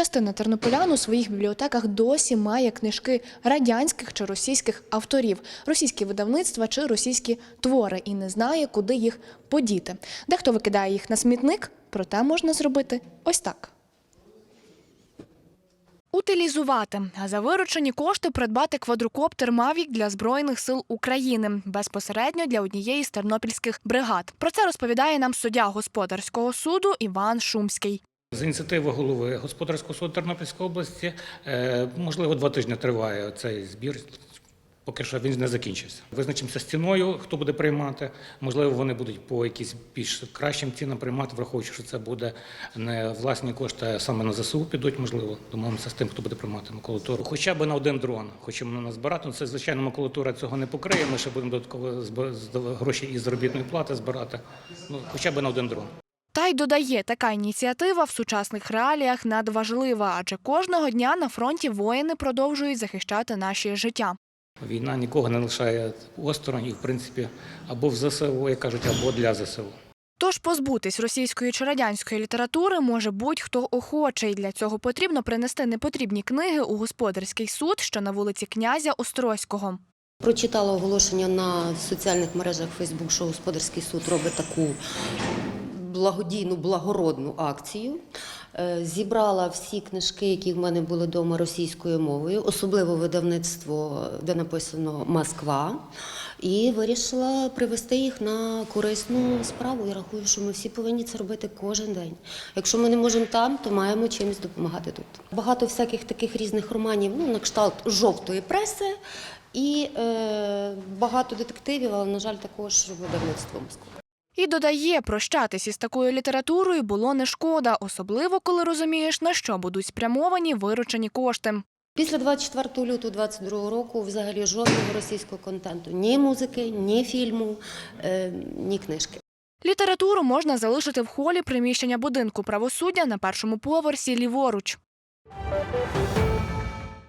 Частина тернополян у своїх бібліотеках досі має книжки радянських чи російських авторів, російські видавництва чи російські твори, і не знає, куди їх подіти. Дехто викидає їх на смітник, проте можна зробити ось так. Утилізувати, а за виручені кошти придбати квадрокоптер Мавік для збройних сил України безпосередньо для однієї з тернопільських бригад. Про це розповідає нам суддя господарського суду Іван Шумський. З ініціативи голови господарського суду Тернопільської області, е, можливо, два тижні триває цей збір. Поки що він не закінчився. Визначимося з ціною, хто буде приймати. Можливо, вони будуть по якісь більш кращим цінам приймати, враховуючи, що це буде не власні кошти, а саме на ЗСУ підуть, можливо. Домовимося з тим, хто буде приймати макулатуру. Хоча б на один дрон. Хочемо назбирати. Ну, Це, звичайно, макулатура цього не покриє. Ми ще будемо додатково гроші із заробітної плати збирати. Ну, хоча б на один дрон. Та й додає, така ініціатива в сучасних реаліях надважлива, адже кожного дня на фронті воїни продовжують захищати наші життя. Війна нікого не лишає осторонь і, в принципі, або в ЗСУ, як кажуть, або для ЗСУ. Тож позбутись російської чи радянської літератури може будь-хто охочий. Для цього потрібно принести непотрібні книги у господарський суд, що на вулиці князя Острозького. Прочитала оголошення на соціальних мережах Фейсбук, що господарський суд робить таку благодійну, благородну акцію. Е, Зібрала всі книжки, які в мене були вдома російською мовою, особливо видавництво, де написано Москва, і вирішила привести їх на корисну справу. Я рахую, що ми всі повинні це робити кожен день. Якщо ми не можемо там, то маємо чимось допомагати тут. Багато всяких таких різних романів, ну на кшталт жовтої преси. І е, багато детективів, але, на жаль, також видавництво Москва. І додає, прощатись із такою літературою було не шкода, особливо коли розумієш, на що будуть спрямовані виручені кошти. Після 24 лютого 22 року взагалі жодного російського контенту, ні музики, ні фільму, е, ні книжки. Літературу можна залишити в холі приміщення будинку правосуддя на першому поверсі ліворуч.